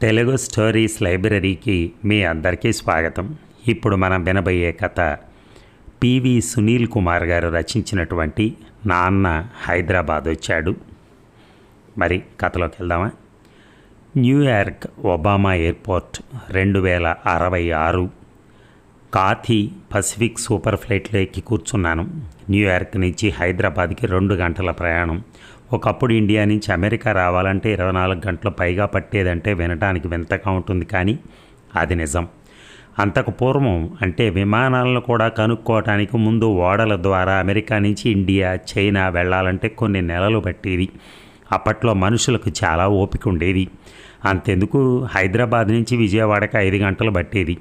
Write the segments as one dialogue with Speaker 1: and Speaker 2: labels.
Speaker 1: Telugu stories లైబ్రరీకి మీ అందరికీ స్వాగతం. ఇప్పుడు మనం వినబోయే కథ పివి సునీల్ కుమార్ గారు రచించినటువంటి నాన్న హైదరాబాద్ వచ్చాడు. మరి కథలోకి వెళ్దామా? న్యూయార్క్ ఒబామా ఎయిర్పోర్ట్ రెండు వేల అరవై ఆరు కాథీ పసిఫిక్ సూపర్ ఫ్లైట్లో ఎక్కి కూర్చున్నాను. న్యూయార్క్ నుంచి హైదరాబాద్కి రెండు గంటల ప్రయాణం. ఒకప్పుడు ఇండియా నుంచి అమెరికా రావాలంటే ఇరవై నాలుగు గంటలు పైగా పట్టేదంటే వినటానికి వింతగా ఉంటుంది కానీ అది నిజం. అంతకు పూర్వం అంటే విమానాలను కూడా కనుక్కోవటానికి ముందు ఓడల ద్వారా అమెరికా నుంచి ఇండియా చైనా వెళ్ళాలంటే కొన్ని నెలలు పట్టేది. అప్పట్లో మనుషులకు చాలా ఓపిక ఉండేది. అంతెందుకు? హైదరాబాద్ నుంచి విజయవాడకి ఐదు గంటలు పట్టేది.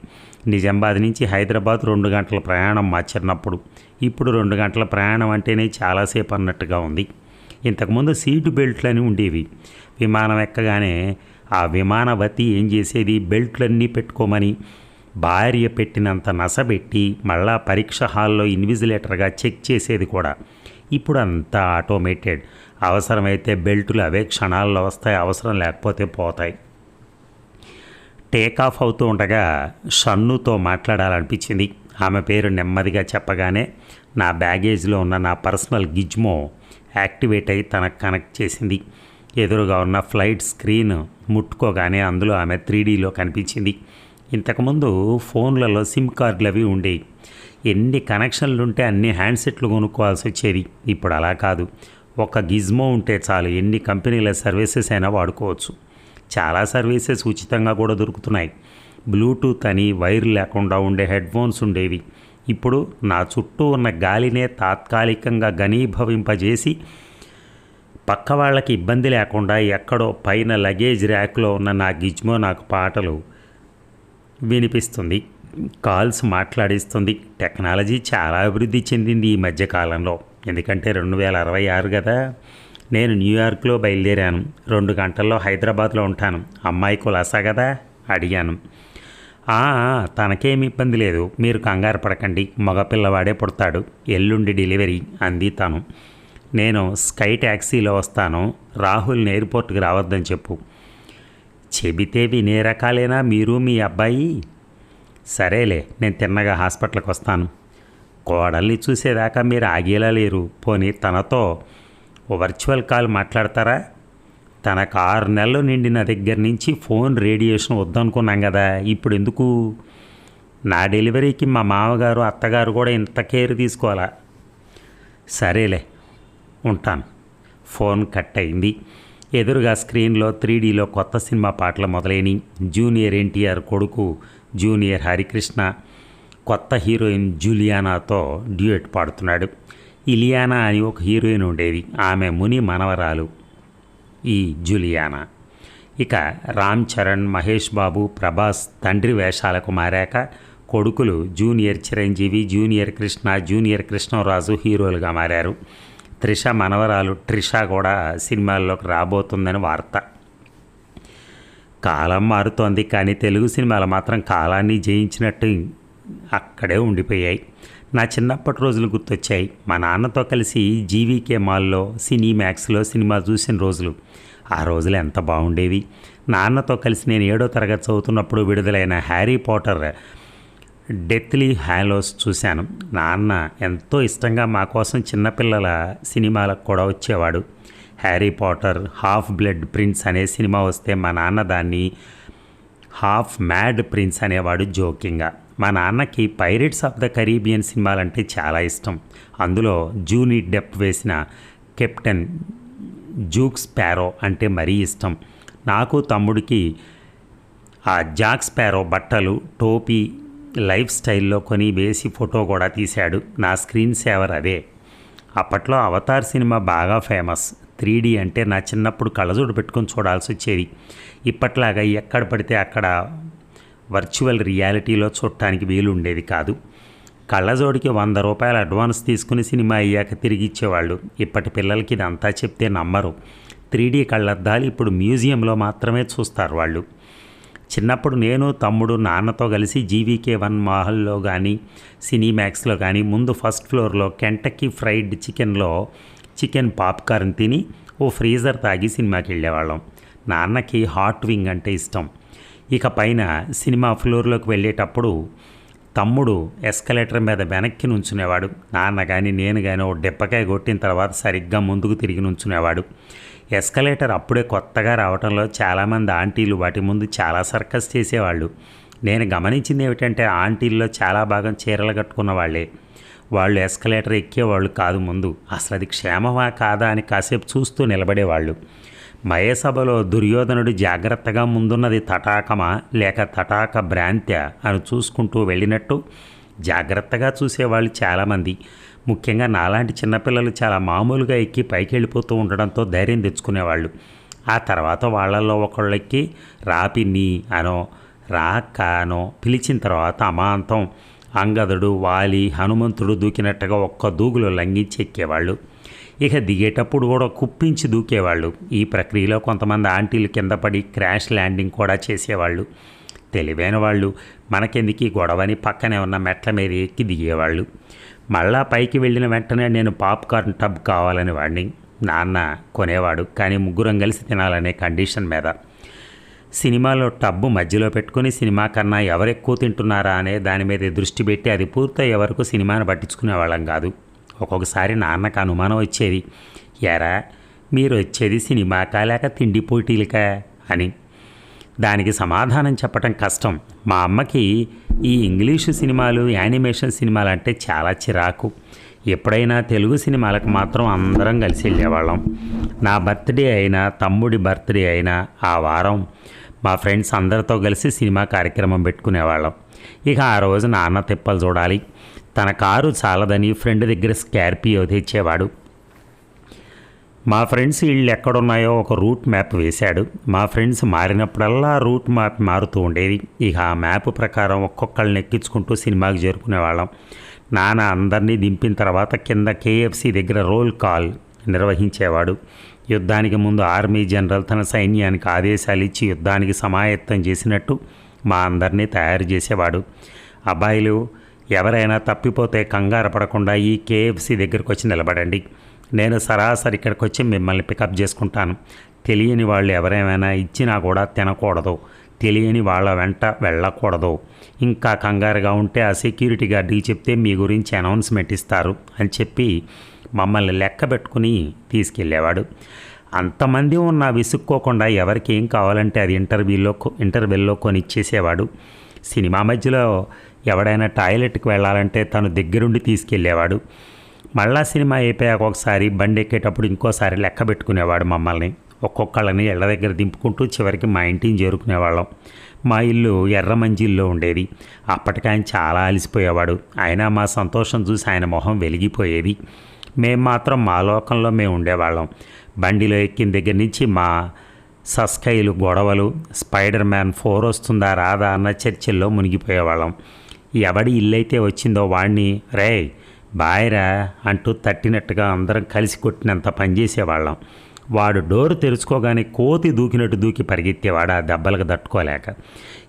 Speaker 1: నిజామాబాద్ నుంచి హైదరాబాద్ రెండు గంటల ప్రయాణం మా చిన్నప్పుడు ఇప్పుడు రెండు గంటల ప్రయాణం అంటేనే చాలాసేపు అన్నట్టుగా ఉంది. ఇంతకుముందు సీటు బెల్ట్లని ఉండేవి. విమానం ఎక్కగానే ఆ విమానవతి ఏం చేసేది? బెల్ట్లన్నీ పెట్టుకోమని భార్య పెట్టినంత నసబెట్టి మళ్ళా పరీక్ష హాల్లో ఇన్విజిలేటర్గా చెక్ చేసేది కూడా. ఇప్పుడు అంతా ఆటోమేటెడ్. అవసరమైతే బెల్టులు అవే క్షణాల్లో వస్తాయి అవసరం లేకపోతే పోతాయి. టేక్ ఆఫ్ అవుతూ ఉండగా షన్నుతో మాట్లాడాలనిపించింది. ఆమె పేరు నెమ్మదిగా చెప్పగానే నా బ్యాగేజ్లో ఉన్న నా పర్సనల్ గిజ్మో యాక్టివేట్ అయి తనకు కనెక్ట్ చేసింది. ఎదురుగా ఉన్న ఫ్లైట్ స్క్రీన్ ముట్టుకోగానే అందులో ఆమె త్రీడీలో కనిపించింది. ఇంతకుముందు ఫోన్లలో సిమ్ కార్డులు అవి ఉండేవి ఎన్ని కనెక్షన్లు ఉంటే అన్ని హ్యాండ్సెట్లు కొనుక్కోవాల్సి వచ్చేది. ఇప్పుడు అలా కాదు. ఒక గిజ్మో ఉంటే చాలు. ఎన్ని కంపెనీల సర్వీసెస్ అయినా వాడుకోవచ్చు. చాలా సర్వీసెస్ ఉచితంగా కూడా దొరుకుతున్నాయి. బ్లూటూత్ అని వైర్ లేకుండా ఉండే హెడ్ఫోన్స్ ఉండేవి. ఇప్పుడు నా చుట్టూ ఉన్న గాలినే తాత్కాలికంగా ఘనీభవింపజేసి పక్క వాళ్ళకి ఇబ్బంది లేకుండా ఎక్కడో పైన లగేజ్ ర్యాక్లో ఉన్న నా గిజ్మో నాకు పాటలు వినిపిస్తుంది కాల్స్ మాట్లాడిస్తుంది. టెక్నాలజీ చాలా అభివృద్ధి చెందింది ఈ మధ్యకాలంలో ఎందుకంటే రెండు వేల అరవై ఆరు కదా నేను న్యూయార్క్లో బయలుదేరాను. రెండు గంటల్లో హైదరాబాద్లో ఉంటాను. అమ్మాయి కులాసా కదా? అడిగాను. తనకేమి ఇబ్బంది లేదు. మీరు కంగారు పడకండి. మగపిల్లవాడే పుడతాడు. ఎల్లుండి డెలివరీ అంది తను. నేను స్కై ట్యాక్సీలో వస్తాను. రాహుల్ని ఎయిర్పోర్ట్కి రావద్దని చెప్పు. చెబితే వినే రకాలేనా మీరు మీ అబ్బాయి? సరేలే నేను తిన్నగా హాస్పిటల్కి వస్తాను. కోడల్ని చూసేదాకా మీరు ఆగేలా లేరు. పోనీ తనతో వర్చువల్ కాల్ మాట్లాడతారా? తనకు ఆరు నెలలు నిండిన దగ్గర నుంచి ఫోన్ రేడియేషన్ వద్దనుకున్నాం కదా ఇప్పుడు ఎందుకు? నా డెలివరీకి మా మామగారు అత్తగారు కూడా ఇంత కేర్ తీసుకోవాలా? సరేలే ఉంటాను. ఫోన్ కట్ అయింది. ఎదురుగా స్క్రీన్లో త్రీడీలో కొత్త సినిమా పాటలు మొదలైనవి. జూనియర్ ఎన్టీఆర్ కొడుకు జూనియర్ హరికృష్ణ కొత్త హీరోయిన్ జూలియానాతో డ్యూయట్ పాడుతున్నాడు. ఇలియానా అని ఒక హీరోయిన్ ఉండేది. ఆమె ముని మనవరాలు. ఈ జూలియానా. ఇక రామ్ చరణ్ మహేష్ బాబు ప్రభాస్ తండ్రి వేషాలకు మారాక కొడుకులు junior Chiranjeevi junior Krishna junior Krishnaraju హీరోలుగా మారారు. త్రిష మనవరాలు ట్రిష కూడా సినిమాల్లోకి రాబోతుందని వార్త. కాలం మారుతోంది కానీ తెలుగు సినిమాలు మాత్రం కాలాన్ని జయించినట్టు అక్కడే ఉండిపోయాయి. నా చిన్నప్పటి రోజులు గుర్తొచ్చాయి. మా నాన్నతో కలిసి జీవీకే మాల్లో సినీ మ్యాక్స్లో సినిమా చూసిన రోజులు. ఆ రోజులు ఎంత బాగుండేవి. నాన్నతో కలిసి నేను ఏడో తరగతి చదువుతున్నప్పుడు విడుదలైన హ్యారీ పాటర్ డెత్లీ హ్యాలోస్ చూశాను. నాన్న ఎంతో ఇష్టంగా మా కోసం చిన్నపిల్లల సినిమాలకు కూడా వచ్చేవాడు. Harry Potter half blood prince అనే సినిమా వస్తే మా నాన్న దాన్ని హాఫ్ మ్యాడ్ ప్రిన్స్ అనేవాడు జోకింగ్గా మా నాన్నకి పైరేట్స్ ఆఫ్ ద కరీబియన్ సినిమాలంటే చాలా ఇష్టం. అందులో జూనీ డెప్ వేసిన కెప్టెన్ జూక్ స్పారో అంటే మరీ ఇష్టం. నాకు తమ్ముడికి ఆ జాక్ స్పారో బట్టలు టోపీ లైఫ్ స్టైల్లో కొని వేసి ఫోటో కూడా తీశాడు. నా స్క్రీన్ సేవర్ అదే. అప్పట్లో అవతార్ సినిమా బాగా ఫేమస్. త్రీ అంటే నా చిన్నప్పుడు కళ్ళజోడు పెట్టుకొని చూడాల్సి వచ్చేది. ఇప్పట్లాగా ఎక్కడ పడితే అక్కడ వర్చువల్ రియాలిటీలో చూడటానికి వీలు ఉండేది కాదు. కళ్ళజోడికి వంద రూపాయలు అడ్వాన్స్ తీసుకుని సినిమా అయ్యాక తిరిగి ఇచ్చేవాళ్ళు ఇప్పటి పిల్లలకి ఇదంతా చెప్తే నమ్మరు. త్రీ డీ కళ్ళద్దాలు ఇప్పుడు మ్యూజియంలో మాత్రమే చూస్తారు వాళ్ళు. చిన్నప్పుడు నేను తమ్ముడు నాన్నతో కలిసి జీవీకే వన్ మహల్లో కానీ సినీమ్యాక్స్లో కానీ ముందు ఫస్ట్ ఫ్లోర్లో కెంటక్కీ ఫ్రైడ్ చికెన్లో చికెన్ పాప్కార్న్ తిని ఓ ఫ్రీజర్ తాగి సినిమాకి వెళ్ళేవాళ్ళం. నాన్నకి హాట్ వింగ్ అంటే ఇష్టం. ఇక పైన సినిమా ఫ్లోర్లోకి వెళ్ళేటప్పుడు తమ్ముడు ఎస్కలేటర్ మీద వెనక్కి నుంచునేవాడు. నాన్న కానీ నేను కానీ ఓ డెప్పకాయ కొట్టిన తర్వాత సరిగ్గా ముందుకు తిరిగి నుంచునేవాడు. ఎస్కలేటర్ అప్పుడే కొత్తగా రావడంలో చాలామంది ఆంటీలు వాటి ముందు చాలా సర్కస్ చేసేవాళ్ళు. నేను గమనించింది ఏమిటంటే ఆంటీల్లో చాలా భాగం చీరలు కట్టుకున్న వాళ్ళే వాళ్ళు ఎస్కలేటర్ ఎక్కేవాళ్ళు కాదు ముందు. అసలు అది క్షేమమా కాదా అని కాసేపు చూస్తూ నిలబడేవాళ్ళు. మయసభలో దుర్యోధనుడు జాగ్రత్తగా ముందున్నది తటాకమా లేక తటాక భ్రాంత్య అని చూసుకుంటూ వెళ్ళినట్టు జాగ్రత్తగా చూసేవాళ్ళు చాలామంది. ముఖ్యంగా నాలాంటి చిన్నపిల్లలు చాలా మామూలుగా ఎక్కి పైకి వెళ్ళిపోతూ ఉండడంతో ధైర్యం తెచ్చుకునేవాళ్ళు. ఆ తర్వాత వాళ్ళల్లో ఒకళ్ళెక్కి రాపిన్ని అనో రాక్క అనో పిలిచిన తర్వాత అమాంతం అంగదుడు వాలి హనుమంతుడు దూకినట్టుగా ఒక్క దూకులు లంఘించి ఎక్కేవాళ్ళు. ఇక దిగేటప్పుడు కూడా కుప్పించి దూకేవాళ్ళు. ఈ ప్రక్రియలో కొంతమంది ఆంటీలు కింద పడి క్రాష్ ల్యాండింగ్ కూడా చేసేవాళ్ళు. తెలివైన వాళ్ళు మనకెందుకు గొడవని పక్కనే ఉన్న మెట్ల మీద ఎక్కి దిగేవాళ్ళు. మళ్ళా పైకి వెళ్ళిన వెంటనే నేను పాప్కార్న్ టబ్ కావాలని వాడిని నాన్న కొనేవాడు కానీ ముగ్గురం కలిసి తినాలనే కండిషన్ మీద. సినిమాలో టబ్బు మధ్యలో పెట్టుకుని సినిమా కన్నా ఎవరెక్కువ తింటున్నారా అనే దాని మీద దృష్టి పెట్టి అది పూర్తయ్యే వరకు సినిమాను పట్టించుకునే వాళ్ళం కాదు. ఒక్కొక్కసారి నాన్నకు అనుమానం వచ్చేది ఎరా మీరు వచ్చేది సినిమా కాలేక తిండి పోటీలకా? అని. దానికి సమాధానం చెప్పటం కష్టం. మా అమ్మకి ఈ ఇంగ్లీషు సినిమాలు యానిమేషన్ సినిమాలు అంటే చాలా చిరాకు. ఎప్పుడైనా తెలుగు సినిమాలకు మాత్రం అందరం కలిసి వెళ్ళేవాళ్ళం. నా బర్త్డే అయినా తమ్ముడి బర్త్డే అయినా ఆ వారం మా ఫ్రెండ్స్ అందరితో కలిసి సినిమా కార్యక్రమం పెట్టుకునేవాళ్ళం. ఇక ఆ రోజు నాన్న తిప్పలు చూడాలి. తన కారు చాలదని ఫ్రెండ్ దగ్గర స్కార్పియో తెచ్చేవాడు. మా ఫ్రెండ్స్ ఇళ్ళు ఎక్కడున్నాయో ఒక రూట్ మ్యాప్ వేశాడు. మా ఫ్రెండ్స్ మారినప్పుడల్లా రూట్ మ్యాప్ మారుతూ ఉండేది. ఇక ఆ మ్యాప్ ప్రకారం ఒక్కొక్కళ్ళని ఎక్కించుకుంటూ సినిమాకి చేరుకునేవాళ్ళం. నాన్న అందరినీ దింపిన తర్వాత కింద కేఎఫ్సి దగ్గర రోల్ కాల్ నిర్వహించేవాడు. యుద్ధానికి ముందు ఆర్మీ జనరల్ తన సైన్యానికి ఆదేశాలు ఇచ్చి యుద్ధానికి సమాయత్తం చేసినట్టు మా అందరినీ తయారు చేసేవాడు. అబ్బాయిలు ఎవరైనా తప్పిపోతే కంగారు పడకుండా ఈ కేఎఫ్సి దగ్గరకు వచ్చి నిలబడండి. నేను సరాసరి ఇక్కడికి వచ్చి మిమ్మల్ని పికప్ చేసుకుంటాను. తెలియని వాళ్ళు ఎవరేమైనా ఇచ్చినా కూడా తినకూడదు. తెలియని వాళ్ళ వెంట వెళ్ళకూడదు. ఇంకా కంగారుగా ఉంటే ఆ సెక్యూరిటీ గార్డుకి చెప్తే మీ గురించి అనౌన్స్మెంట్ ఇస్తారు అని చెప్పి మమ్మల్ని లెక్క పెట్టుకుని తీసుకెళ్ళేవాడు. అంతమంది ఉన్న విసుక్కోకుండా ఎవరికి ఏం కావాలంటే అది ఇంటర్వ్యూలో ఇంటర్వ్యూల్లో కొని ఇచ్చేసేవాడు సినిమా మధ్యలో ఎవడైనా టాయిలెట్కి వెళ్ళాలంటే తను దగ్గరుండి తీసుకెళ్ళేవాడు. మళ్ళా సినిమా అయిపోయాక ఒకసారి బండి ఎక్కేటప్పుడు ఇంకోసారి లెక్క పెట్టుకునేవాడు మమ్మల్ని. ఒక్కొక్కళ్ళని ఇళ్ళ దగ్గర దింపుకుంటూ చివరికి మా ఇంటిని చేరుకునేవాళ్ళం. మా ఇల్లు ఎర్రమంజిల్లో ఉండేది. అప్పటికి ఆయన చాలా అలసిపోయేవాడు. అయినా మా సంతోషం చూసి ఆయన మొహం వెలిగిపోయేది. మేము మాత్రం మా లోకంలో మేము ఉండేవాళ్ళం. బండిలో ఎక్కిన దగ్గర నుంచి మా సస్కైలు గొడవలు స్పైడర్ మ్యాన్ ఫోర్ వస్తుందా రాదా అన్న చర్చల్లో మునిగిపోయేవాళ్ళం. ఎవడి ఇల్లైతే వచ్చిందో వాణ్ణి రే బాయరా అంటూ తట్టినట్టుగా అందరం కలిసి కొట్టినంత పనిచేసేవాళ్ళం వాడు డోరు తెరుచుకోగానే కోతి దూకినట్టు దూకి పరిగెత్తేవాడు ఆ దెబ్బలకు తట్టుకోలేక.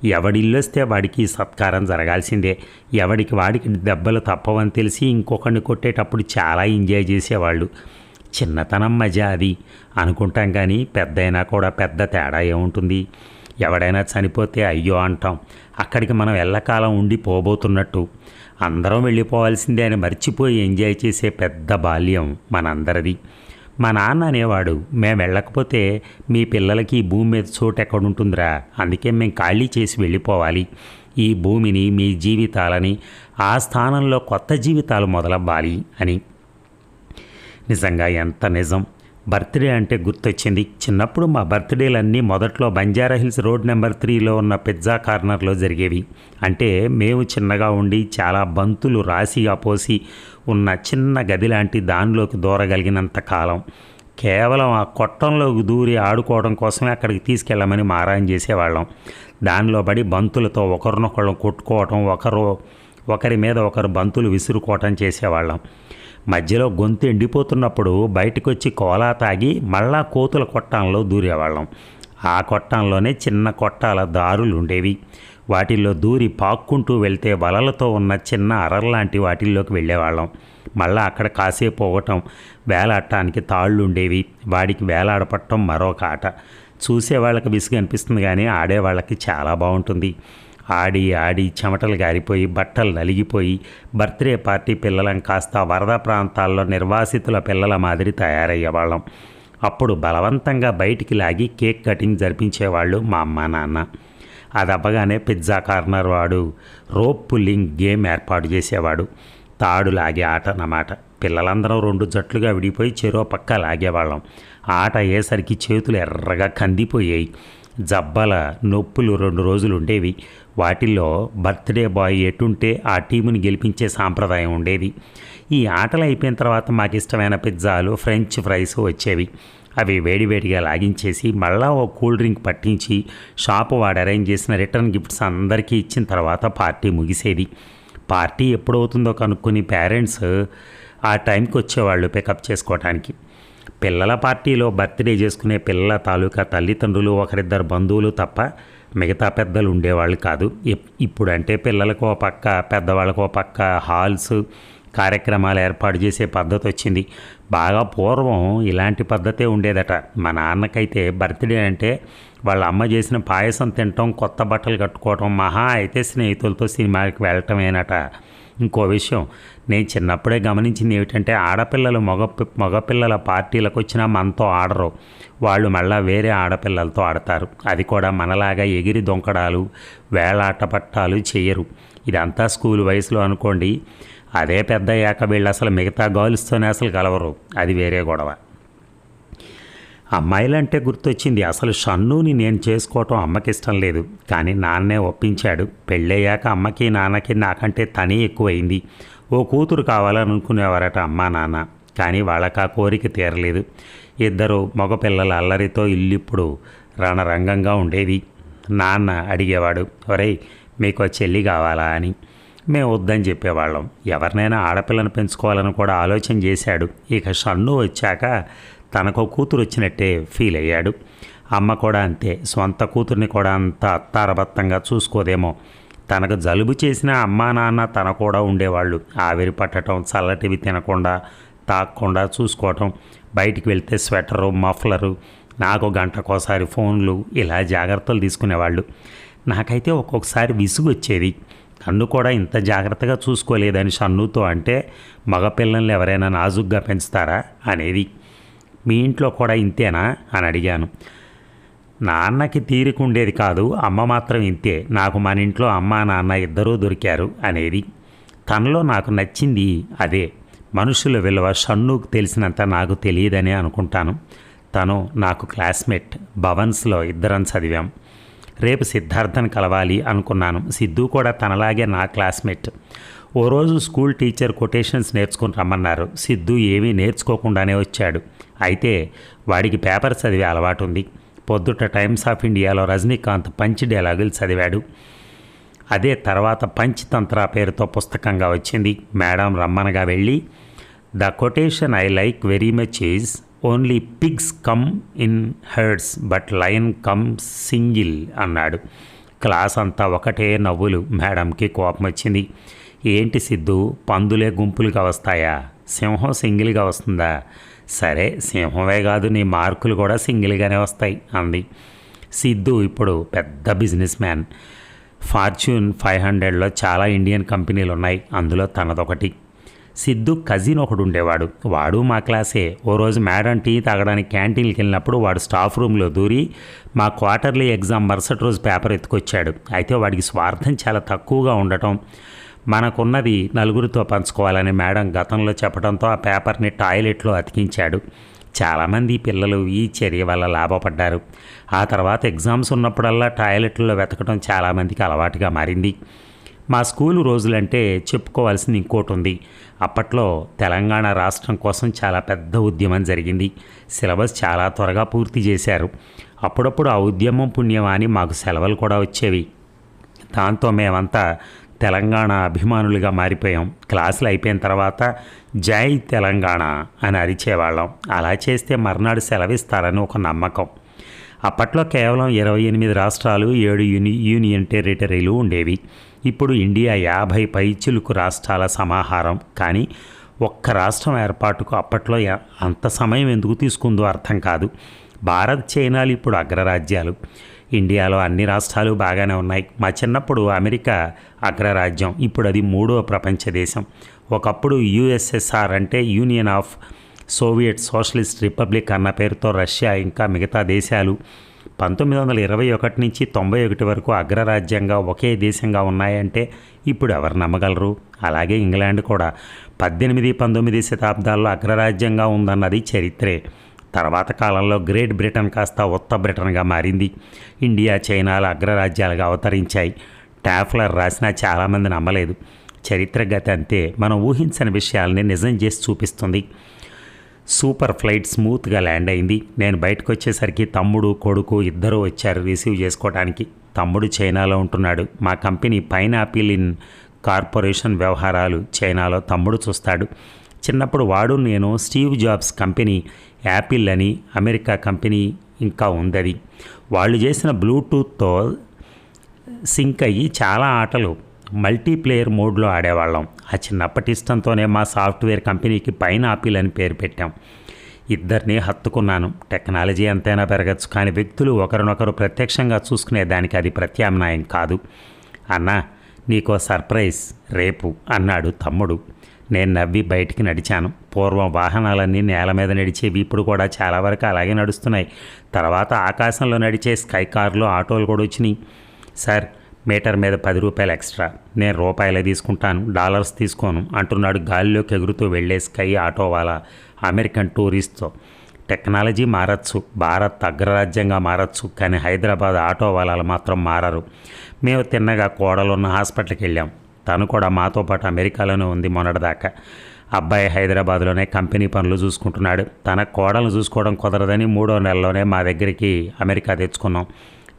Speaker 1: ఎవడి ఇల్లు వస్తే వాడికి సత్కారం జరగాల్సిందే. ఎవడికి వాడికి దెబ్బలు తప్పవని తెలిసి ఇంకొకరిని కొట్టేటప్పుడు చాలా ఎంజాయ్ చేసేవాళ్ళు. చిన్నతనం మజా అది. అనుకుంటాం కానీ పెద్దయినా కూడా పెద్ద తేడా ఏముంటుంది? ఎవడైనా చనిపోతే అయ్యో అంటాం. అక్కడికి మనం ఎల్లకాలం ఉండి పోబోతున్నట్టు. అందరం వెళ్ళిపోవాల్సిందే అని మర్చిపోయి ఎంజాయ్ చేసే పెద్ద బాల్యం మనందరిది. మా నాన్న అనేవాడు మేము వెళ్ళకపోతే మీ పిల్లలకి ఈ భూమి మీద చోటు ఎక్కడుంటుందిరా. అందుకే మేము ఖాళీ చేసి వెళ్ళిపోవాలి. ఈ భూమిని మీ జీవితాలని ఆ స్థానంలో కొత్త జీవితాలు మొదలవ్వాలి అని. నిజంగా ఎంత నిజం. బర్త్డే అంటే గుర్తొచ్చింది. చిన్నప్పుడు మా బర్త్డేలన్నీ మొదట్లో బంజారా హిల్స్ రోడ్ నెంబర్ త్రీలో ఉన్న పిజ్జా కార్నర్లో జరిగేవి. అంటే మేము చిన్నగా ఉండి చాలా బంతులు రాసిగా పోసి ఉన్న చిన్న గది లాంటి దానిలోకి దూరగలిగినంత కాలం. కేవలం ఆ కొట్టంలోకి దూరి ఆడుకోవడం కోసమే అక్కడికి తీసుకెళ్ళమని మారాయం చేసేవాళ్ళం. దానిలో పడి బంతులతో ఒకరినొకరు కొట్టుకోవటం ఒకరు ఒకరి మీద ఒకరు బంతులు విసురుకోవటం చేసేవాళ్ళం. మధ్యలో గొంతు ఎండిపోతున్నప్పుడు బయటకొచ్చి కోలా తాగి మళ్ళా కోతుల కొట్టంలో దూరేవాళ్ళం. ఆ కొట్టంలోనే చిన్న కొట్టాల దారులు ఉండేవి. వాటిల్లో దూరి పాక్కుంటూ వెళ్తే వలలతో ఉన్న చిన్న అరల్లాంటి వాటిల్లోకి వెళ్ళేవాళ్ళం. మళ్ళా అక్కడ కాసేపు పోవటం వేలాడటానికి తాళ్ళు ఉండేవి. వాడికి వేలాడపట్టడం మరొక ఆట. చూసే వాళ్ళకి విసుగు అనిపిస్తుంది కానీ ఆడేవాళ్ళకి చాలా బాగుంటుంది. ఆడి ఆడి చెమటలు గారిపోయి బట్టలు నలిగిపోయి బర్త్డే పార్టీ పిల్లలం కాస్త వరద ప్రాంతాల్లో నిర్వాసితుల పిల్లల మాదిరి తయారయ్యేవాళ్ళం. అప్పుడు బలవంతంగా బయటికి లాగి కేక్ కటింగ్ జరిపించేవాళ్ళు మా అమ్మ నాన్న. అది అవ్వగానే పిజ్జా కార్నర్ వాడు రోప్ పుల్లింగ్ గేమ్ ఏర్పాటు చేసేవాడు. తాడు లాగే ఆట అన్నమాట. పిల్లలందరం రెండు జట్లుగా విడిపోయి చెరో పక్క లాగేవాళ్ళం. ఆట అయ్యేసరికి చేతులు ఎర్రగా కందిపోయాయి. జబ్బల నొప్పులు రెండు రోజులు ఉండేవి వాటిల్లో బర్త్డే బాయ్ ఎటుంటే ఆ టీముని గెలిపించే సాంప్రదాయం ఉండేది. ఈ ఆటలు అయిపోయిన తర్వాత మాకు ఇష్టమైన పిజ్జాలు ఫ్రెంచ్ ఫ్రైస్ వచ్చేవి. అవి వేడివేడిగా లాగించేసి మళ్ళా ఓ కూల్ డ్రింక్ పట్టించి షాపు వాడు అరేంజ్ చేసిన రిటర్న్ గిఫ్ట్స్ అందరికీ ఇచ్చిన తర్వాత పార్టీ ముగిసేది. పార్టీ ఎప్పుడవుతుందో కనుక్కొని పేరెంట్స్ ఆ టైంకి వచ్చేవాళ్ళు పికప్ చేసుకోవటానికి. పిల్లల పార్టీలో బర్త్డే చేసుకునే పిల్లల తాలూకా తల్లిదండ్రులు ఒకరిద్దరు బంధువులు తప్ప మిగతా పెద్దలు ఉండేవాళ్ళు కాదు. ఇప్- ఇప్పుడంటే పిల్లలకు ఓ పక్క పెద్దవాళ్ళకు ఓ పక్క హాల్స్ కార్యక్రమాలు ఏర్పాటు చేసే పద్ధతి వచ్చింది. బాగా పూర్వం ఇలాంటి పద్ధతే ఉండేదట. మా నాన్నకైతే బర్త్డే అంటే వాళ్ళ అమ్మ చేసిన పాయసం తినటం కొత్త బట్టలు కట్టుకోవటం మహా అయితే స్నేహితులతో సినిమాకి వెళ్ళటమేనట. ఇంకో విషయం. నేను చిన్నప్పుడే గమనించింది ఏమిటంటే ఆడపిల్లలు మగ మగపిల్లల పార్టీలకు వచ్చినా మనతో ఆడరు. వాళ్ళు మళ్ళా వేరే ఆడపిల్లలతో ఆడతారు. అది కూడా మనలాగా ఎగిరి దొంకడాలు వేలాట పట్టాలు చేయరు. ఇదంతా స్కూల్ వయసులో అనుకోండి అదే పెద్ద అయ్యాక వీళ్ళు అసలు మిగతా గర్ల్స్తోనే అసలు కలవరు. అది వేరే గొడవ. అమ్మాయిలంటే గుర్తొచ్చింది. అసలు షన్నుని నేను చేసుకోవటం అమ్మకి ఇష్టం లేదు. కానీ నాన్నే ఒప్పించాడు. పెళ్ళయ్యాక అమ్మకి నాన్నకి నాకంటే తనే ఎక్కువైంది. ఓ కూతురు కావాలనుకునేవారట అమ్మా నాన్న. కానీ వాళ్ళకి ఆ కోరిక తీరలేదు. ఇద్దరు మగపిల్లల అల్లరితో ఇల్లిప్పుడు రణరంగంగా ఉండేది. నాన్న అడిగేవాడు ఒరేయ్ మీకు చెల్లి కావాలా? అని. మేము వద్దని చెప్పేవాళ్ళం. ఎవరినైనా ఆడపిల్లను పెంచుకోవాలని కూడా ఆలోచన చేశాడు. ఇక షన్ను వచ్చాక తనకు కూతురు వచ్చినట్టే ఫీల్ అయ్యాడు. అమ్మ కూడా అంతే సొంత కూతుర్ని కూడా అంత అత్తారబత్తంగా చూసుకోదేమో. తనకు జలుబు చేసిన అమ్మా నాన్న తన కూడా ఉండేవాళ్ళు. ఆవిరి పట్టడం చల్లటివి తినకుండా తాక్కకుండా చూసుకోవటం బయటికి వెళ్తే స్వెటరు మఫ్లరు నాకు గంటకోసారి ఫోన్లు ఇలా జాగ్రత్తలు తీసుకునేవాళ్ళు. నాకైతే ఒక్కొక్కసారి విసుగు వచ్చేది. నన్ను కూడా ఇంత జాగ్రత్తగా చూసుకోలేదని షన్నుతో అంటే మగపిల్లల్ని ఎవరైనా నాజుగ్గా పెంచుతారా? అనేది. మీ ఇంట్లో కూడా ఇంతేనా? అని అడిగాను. నాన్నకి తీరికుండేది కాదు అమ్మ మాత్రం ఇంతే. నాకు మన ఇంట్లో అమ్మ నాన్న ఇద్దరూ దొరికారు అనేది. తనలో నాకు నచ్చింది అదే. మనుషుల విలువ షన్నుకు తెలిసినంత నాకు తెలియదని అనుకుంటాను. తను నాకు క్లాస్మేట్ భవన్స్లో ఇద్దరం చదివాం. రేపు సిద్ధార్థను కలవాలి అనుకున్నాను. సిద్ధు కూడా తనలాగే నా క్లాస్మేట్. ఓ రోజు స్కూల్ టీచర్ కొటేషన్స్ నేర్చుకుని రమ్మన్నారు. సిద్ధు ఏమీ నేర్చుకోకుండానే వచ్చాడు. అయితే వాడికి పేపర్ చదివే అలవాటు ఉంది పొద్దుట టైమ్స్ ఆఫ్ ఇండియాలో రజనీకాంత్ పంచ్ డైలాగులు చదివాడు. అదే తర్వాత పంచతంత్ర పేరుతో పుస్తకంగా వచ్చింది. మేడం రమ్మనగా వెళ్ళి the quotation I like very much is only pigs come in herds but lion come single అన్నాడు. క్లాస్ అంతా ఒకటే నవ్వులు. మేడంకి కోపం వచ్చింది ఏంటి సిద్ధు? పందులే గుంపులుగా వస్తాయా? సింహం సింగిల్గా వస్తుందా? సరే సింహమే కాదు నీ మార్కులు కూడా సింగిల్గానే వస్తాయి అంది. సిద్ధు ఇప్పుడు పెద్ద బిజినెస్ మ్యాన్. ఫార్చ్యూన్ ఫైవ్ హండ్రెడ్లో చాలా ఇండియన్ కంపెనీలు ఉన్నాయి అందులో తనదొకటి. సిద్ధు కజిన్ ఒకడు ఉండేవాడు వాడు మా క్లాసే. ఓ రోజు మేడం టీ తాగడానికి క్యాంటీన్కి వెళ్ళినప్పుడు వాడు స్టాఫ్ రూమ్లో దూరి మా క్వార్టర్లీ ఎగ్జామ్ మరుసటి రోజు పేపర్ ఎత్తుకొచ్చాడు. అయితే వాడికి స్వార్థం చాలా తక్కువగా ఉండటం. మనకున్నది నలుగురితో పంచుకోవాలని మేడం గతంలో చెప్పడంతో ఆ పేపర్ని టాయిలెట్లో అతికించాడు. చాలామంది పిల్లలు ఈ చర్య వల్ల లాభపడ్డారు. ఆ తర్వాత ఎగ్జామ్స్ ఉన్నప్పుడల్లా టాయిలెట్లో వెతకడం చాలామందికి అలవాటుగా మారింది. మా స్కూలు రోజులంటే చెప్పుకోవాల్సింది ఇంకోటి ఉంది అప్పట్లో తెలంగాణ రాష్ట్రం కోసం చాలా పెద్ద ఉద్యమం జరిగింది. సిలబస్ చాలా త్వరగా పూర్తి చేశారు. అప్పుడప్పుడు ఆ ఉద్యమం పుణ్యం అని మాకు సెలవులు కూడా వచ్చేవి. దాంతో మేమంతా తెలంగాణ అభిమానులుగా మారిపోయాం. క్లాసులు అయిపోయిన తర్వాత జై తెలంగాణ అని అరిచేవాళ్ళం. అలా చేస్తే మర్నాడు సెలవిస్తారని ఒక నమ్మకం. అప్పట్లో కేవలం ఇరవై ఎనిమిది రాష్ట్రాలు ఏడు యూని యూనియన్ టెరిటరీలు ఉండేవి. ఇప్పుడు ఇండియా యాభై పై చిలుకు రాష్ట్రాల సమాహారం. కానీ ఒక్క రాష్ట్రం ఏర్పాటుకు అప్పట్లో అంత సమయం ఎందుకు తీసుకుందో అర్థం కాదు. భారత్ చైనాలు ఇప్పుడు అగ్రరాజ్యాలు. ఇండియాలో అన్ని రాష్ట్రాలు బాగానే ఉన్నాయి. మా చిన్నప్పుడు అమెరికా అగ్రరాజ్యం. ఇప్పుడు అది మూడో ప్రపంచ దేశం. ఒకప్పుడు యుఎస్ఎస్ఆర్ అంటే union of Soviet socialist republic అన్న పేరుతో రష్యా ఇంకా మిగతా దేశాలు. పంతొమ్మిది వందల ఇరవై ఒకటి నుంచి తొంభై ఒకటి వరకు అగ్రరాజ్యంగా ఒకే దేశంగా ఉన్నాయంటే ఇప్పుడు ఎవరు నమ్మగలరు? అలాగే ఇంగ్లాండ్ కూడా. పద్దెనిమిది పంతొమ్మిది శతాబ్దాల్లో అగ్రరాజ్యంగా ఉందన్నది చరిత్రే. తర్వాత కాలంలో గ్రేట్ బ్రిటన్ కాస్త ఉత్త బ్రిటన్గా మారింది. ఇండియా చైనాలు అగ్రరాజ్యాలుగా అవతరించాయి. టాఫ్లర్ రాసినా చాలామంది నమ్మలేదు. చరిత్ర గతి అంతే. మనం ఊహించని విషయాల్ని నిజం చేసి చూపిస్తుంది. సూపర్ ఫ్లైట్ స్మూత్గా ల్యాండ్ అయింది. నేను బయటకు వచ్చేసరికి తమ్ముడు కొడుకు ఇద్దరూ వచ్చారు రిసీవ్ చేసుకోవడానికి తమ్ముడు చైనాలో ఉంటున్నాడు. మా కంపెనీ పైనాపిల్ ఇన్ కార్పొరేషన్ వ్యవహారాలు చైనాలో తమ్ముడు చూస్తాడు. చిన్నప్పుడు వాడు నేను స్టీవ్ జాబ్స్ కంపెనీ యాపిల్ అని అమెరికా కంపెనీ ఇంకా ఉందది. వాళ్ళు చేసిన బ్లూటూత్తో సింక్ అయ్యి చాలా ఆటలు మల్టీప్లేయర్ మోడ్లో ఆడేవాళ్ళం. ఆ చిన్నప్పటి ఇష్టంతోనే మా సాఫ్ట్వేర్ కంపెనీకి పైన ఆపిల్ అని పేరు పెట్టాం. ఇద్దరిని హత్తుకున్నాను. టెక్నాలజీ ఎంతైనా పెరగచ్చు కానీ వ్యక్తులు ఒకరినొకరు ప్రత్యక్షంగా చూసుకునే దానికి అది ప్రత్యామ్నాయం కాదు. అన్నా నీకో సర్ప్రైజ్ రేపు అన్నాడు తమ్ముడు. నేను నవ్వి బయటికి నడిచాను. పూర్వం వాహనాలన్నీ నేల మీద నడిచేవి ఇప్పుడు కూడా చాలా వరకు అలాగే నడుస్తున్నాయి. తర్వాత ఆకాశంలో నడిచే స్కై కార్లు ఆటోలు కూడా వచ్చినాయి. సార్ మీటర్ మీద పది రూపాయలు ఎక్స్ట్రా. నేను రూపాయలే తీసుకుంటాను డాలర్స్ తీసుకోను అంటున్నాడు గాలిలోకి ఎగురుతూ వెళ్ళే స్కై ఆటో వాళ్ళ అమెరికన్ టూరిస్ట్తో. టెక్నాలజీ మారచ్చు భారత్ అగ్రరాజ్యంగా మారచ్చు కానీ హైదరాబాద్ ఆటో వాళ్ళు మాత్రం మారరు. మేము తిన్నగా కోడలున్న హాస్పిటల్కి వెళ్ళాం. తను కూడా మాతో పాటు అమెరికాలోనే ఉంది మొన్నటిదాకా. అబ్బాయి హైదరాబాద్లోనే కంపెనీ పనులు చూసుకుంటున్నాడు. తన కోడలను చూసుకోవడం కుదరదని మూడో నెలలోనే మా దగ్గరికి అమెరికా తెచ్చుకున్నాం.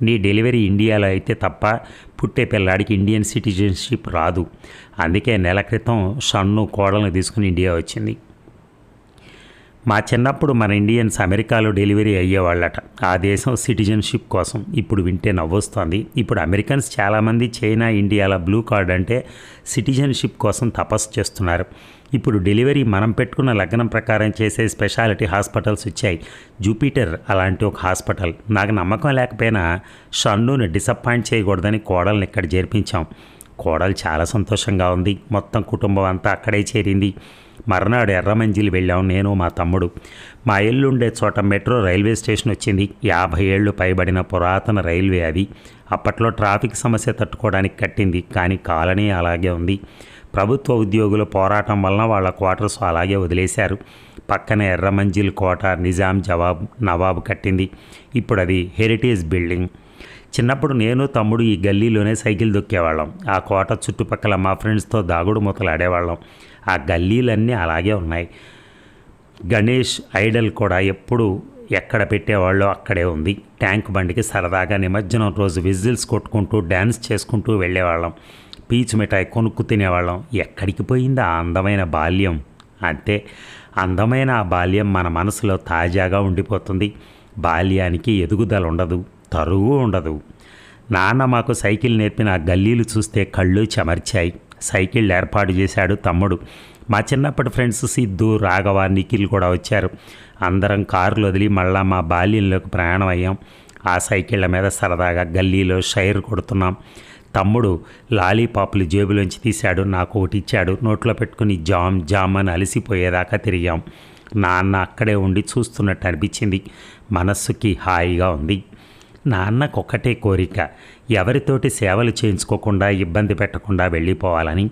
Speaker 1: నీ డెలివరీ ఇండియాలో అయితే తప్ప పుట్టే పిల్లాడికి ఇండియన్ సిటిజన్షిప్ రాదు. అందుకే నెల క్రితం షన్ను కోడలను తీసుకుని ఇండియా వచ్చింది. మా చిన్నప్పుడు మన ఇండియన్స్ అమెరికాలో డెలివరీ అయ్యేవాళ్ళట. ఆ దేశం సిటిజన్షిప్ కోసం. ఇప్పుడు వింటే నవ్వొస్తోంది. ఇప్పుడు అమెరికన్స్ చాలామంది చైనా ఇండియాల బ్లూ కార్డ్ అంటే సిటిజన్షిప్ కోసం తపస్సు చేస్తున్నారు. ఇప్పుడు డెలివరీ మనం పెట్టుకున్న లగ్నం ప్రకారం చేసే స్పెషాలిటీ హాస్పిటల్స్ వచ్చాయి. జూపిటర్ అలాంటి ఒక హాస్పిటల్. నాకు నమ్మకం లేకపోయినా షన్నుని డిసప్పాయింట్ చేయకూడదని కోడల్ని ఇక్కడ చేర్పించాం. కోడలు చాలా సంతోషంగా ఉంది. మొత్తం కుటుంబం అంతా అక్కడే చేరింది. మర్నాడు ఎర్రమంజిలి వెళ్ళాం నేను మా తమ్ముడు. మా ఇల్లుండే చోట మెట్రో రైల్వే స్టేషన్ వచ్చింది. యాభై ఏళ్ళు పైబడిన పురాతన రైల్వే అది. అప్పట్లో ట్రాఫిక్ సమస్య తట్టుకోవడానికి కట్టింది కానీ కాలనీ అలాగే ఉంది. ప్రభుత్వ ఉద్యోగుల పోరాటం వలన వాళ్ళ క్వార్టర్స్ అలాగే వదిలేశారు. పక్కన ఎర్రమంజిల్ కోట నిజాం జవాబ్ నవాబు కట్టింది. ఇప్పుడు అది హెరిటేజ్ బిల్డింగ్. చిన్నప్పుడు నేను తమ్ముడు ఈ గల్లీలోనే సైకిల్ దొక్కేవాళ్ళం. ఆ కోట చుట్టుపక్కల మా ఫ్రెండ్స్తో దాగుడు మూతలు ఆడేవాళ్ళం. ఆ గల్లీలన్నీ అలాగే ఉన్నాయి. గణేష్ ఐడల్ కూడా ఎప్పుడు ఎక్కడ పెట్టేవాళ్ళో అక్కడే ఉంది. ట్యాంక్ బండికి సరదాగా నిమజ్జనం రోజు విజిల్స్ కొట్టుకుంటూ డ్యాన్స్ చేసుకుంటూ వెళ్ళేవాళ్ళం. పీచు మిఠాయి కొనుక్కు తినేవాళ్ళం. ఎక్కడికి పోయింది ఆ అందమైన బాల్యం? అంతే. అందమైన ఆ బాల్యం మన మనసులో తాజాగా ఉండిపోతుంది. బాల్యానికి ఎదుగుదల ఉండదు తరువు ఉండదు. నాన్న మాకు సైకిల్ నేర్పిన ఆ గల్లీలు చూస్తే కళ్ళు చెమర్చాయి. సైకిల్ ఏర్పాటు చేశాడు తమ్ముడు. మా చిన్నప్పటి ఫ్రెండ్స్ సిద్ధు రాఘవ నిఖిల్ కూడా వచ్చారు. అందరం కారులు వదిలి మళ్ళా మా బాల్యంలోకి ప్రయాణం అయ్యాం. ఆ సైకిళ్ళ మీద సరదాగా గల్లీలో షైర్ కొడుతున్నాం. తమ్ముడు లాలీపాప్లు జేబులోంచి తీశాడు నాకు ఒకటి ఇచ్చాడు. నోట్లో పెట్టుకుని జామ్ జామ్ అని అలసిపోయేదాకా తిరిగాం. నాన్న అక్కడే ఉండి చూస్తున్నట్టు అనిపించింది. మనస్సుకి హాయిగా ఉంది. నాన్నకొక్కటే కోరిక. ఎవరితోటి సేవలు చేయించుకోకుండా ఇబ్బంది పెట్టకుండా వెళ్ళిపోవాలని.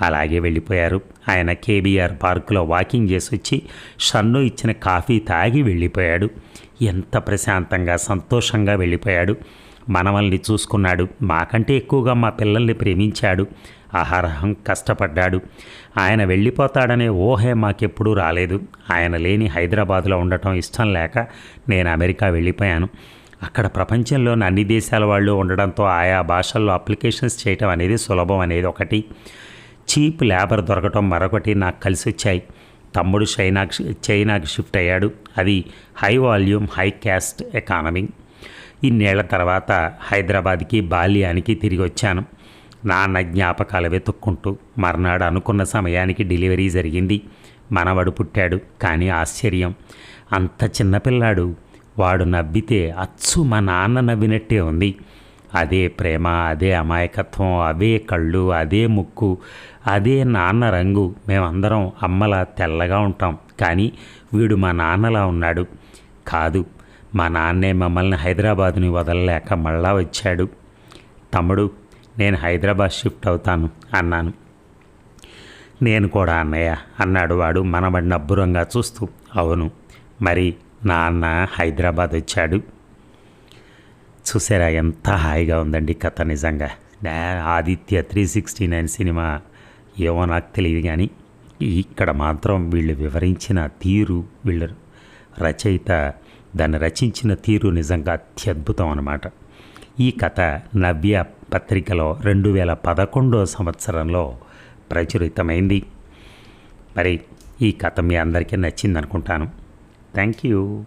Speaker 1: అలాగే వెళ్ళిపోయారు. ఆయన కేబీఆర్ పార్కులో వాకింగ్ చేసి వచ్చి షన్ను ఇచ్చిన కాఫీ తాగి వెళ్ళిపోయాడు. ఎంత ప్రశాంతంగా సంతోషంగా వెళ్ళిపోయాడు. మనవల్ని చూసుకున్నాడు. మాకంటే ఎక్కువగా మా పిల్లల్ని ప్రేమించాడు. ఆహారహం కష్టపడ్డాడు. ఆయన వెళ్ళిపోతాడనే ఊహే మాకెప్పుడూ రాలేదు. ఆయన లేని హైదరాబాద్లో ఉండటం ఇష్టం లేక నేను అమెరికా వెళ్ళిపోయాను. అక్కడ ప్రపంచంలోని అన్ని దేశాల వాళ్ళు ఉండడంతో ఆయా భాషల్లో అప్లికేషన్స్ చేయటం అనేది సులభం అనేది ఒకటి. చీప్ లేబర్ దొరకటం మరొకటి నాకు కలిసి వచ్చాయి తమ్ముడు చైనాకి చైనాకి షిఫ్ట్ అయ్యాడు. అది high volume high cost economy. ఇన్నేళ్ళ తర్వాత హైదరాబాద్కి బాల్యానికి తిరిగి వచ్చాను నాన్న జ్ఞాపకాలు వెతుక్కుంటూ మర్నాడు అనుకున్న సమయానికి డెలివరీ జరిగింది. మనవడు పుట్టాడు. కానీ ఆశ్చర్యం అంత చిన్నపిల్లాడు వాడు నవ్వితే అచ్చు మా నాన్న నవ్వినట్టే ఉంది. అదే ప్రేమ అదే అమాయకత్వం అవే కళ్ళు అదే ముక్కు అదే నాన్న రంగు. మేమందరం అమ్మలా తెల్లగా ఉంటాం. కానీ వీడు మా నాన్నలా ఉన్నాడు. కాదు మా నాన్నే మమ్మల్ని హైదరాబాదుని వదలలేక మళ్ళా వచ్చాడు. తమ్ముడు నేను హైదరాబాద్ షిఫ్ట్ అవుతాను అన్నాను. నేను కూడా అన్నయ్య అన్నాడు వాడు మనబడి నబ్బురంగా చూస్తూ. అవును మరి నాన్న హైదరాబాద్ వచ్చాడు. చూసారా ఎంత హాయిగా ఉందండి కథ నిజంగా. Aditya three sixty nine cinema ఏమో నాకు తెలియదు కానీ ఇక్కడ మాత్రం వీళ్ళు వివరించిన తీరు వీళ్ళు రచయిత దాన్ని రచించిన తీరు నిజంగా అత్యద్భుతం అన్నమాట. ఈ కథ నవ్య పత్రికలో రెండు వేల పదకొండో సంవత్సరంలో ప్రచురితమైంది. మరి ఈ కథ మీ అందరికీ నచ్చింది Thank you.